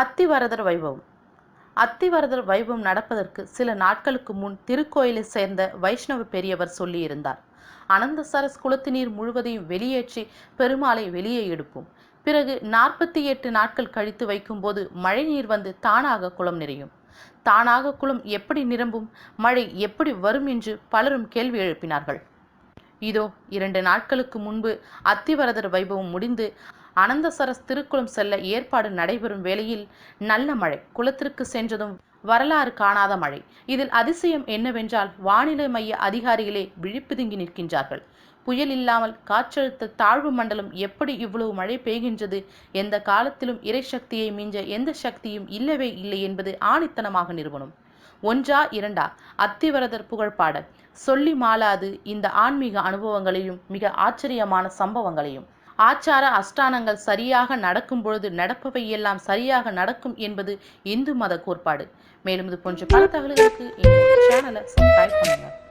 அத்திவரதர் வைபவம். அத்திவரதர் வைபவம் நடப்பதற்கு சில நாட்களுக்கு முன் திருக்கோயிலை சேர்ந்த வைஷ்ணவ பெரியவர் சொல்லியிருந்தார். அனந்த சரஸ் குளத்து நீர் முழுவதையும் வெளியேற்றி பெருமாளை வெளியே எடுப்போம். பிறகு நாற்பத்தி எட்டு நாட்கள் கழித்து வைக்கும்போது மழை நீர் வந்து தானாக குளம் நிறையும். தானாக குளம் எப்படி நிரம்பும்? மழை எப்படி வரும் என்று பலரும் கேள்வி எழுப்பினார்கள். இதோ இரண்டு நாட்களுக்கு முன்பு அத்திவரதர் வைபவம் முடிந்து அனந்தசரஸ் திருக்குளம் செல்ல ஏற்பாடு நடைபெறும் வேளையில் நல்ல மழை குளத்திற்கு சென்றதும் வரலாறு காணாத மழை. இதில் அதிசயம் என்னவென்றால் வானிலை மைய அதிகாரிகளே விழிப்புதுங்கி நிற்கின்றார்கள். புயல் இல்லாமல் காற்றழுத்த தாழ்வு மண்டலம் எப்படி இவ்வளவு மழை பெய்கின்றது? எந்த காலத்திலும் இறை சக்தியை மிஞ்ச எந்த சக்தியும் இல்லவே இல்லை என்பது ஆணித்தனமாக நிறுவனம். ஒன்றா இரண்டா? அத்திவரதர் புகழ்பாட சொல்லி மாளாது இந்த ஆன்மீக அனுபவங்களையும் மிக ஆச்சரியமான சம்பவங்களையும். ஆச்சார அஷ்டானங்கள் சரியாக நடக்கும் பொழுது நடப்பவை எல்லாம் சரியாக நடக்கும் என்பது இந்து மத கோட்பாடு. மேலும் இது போன்ற பல தகவல்களுக்கு சேனலை சப்ஸ்கிரைப் பண்ணுங்கள்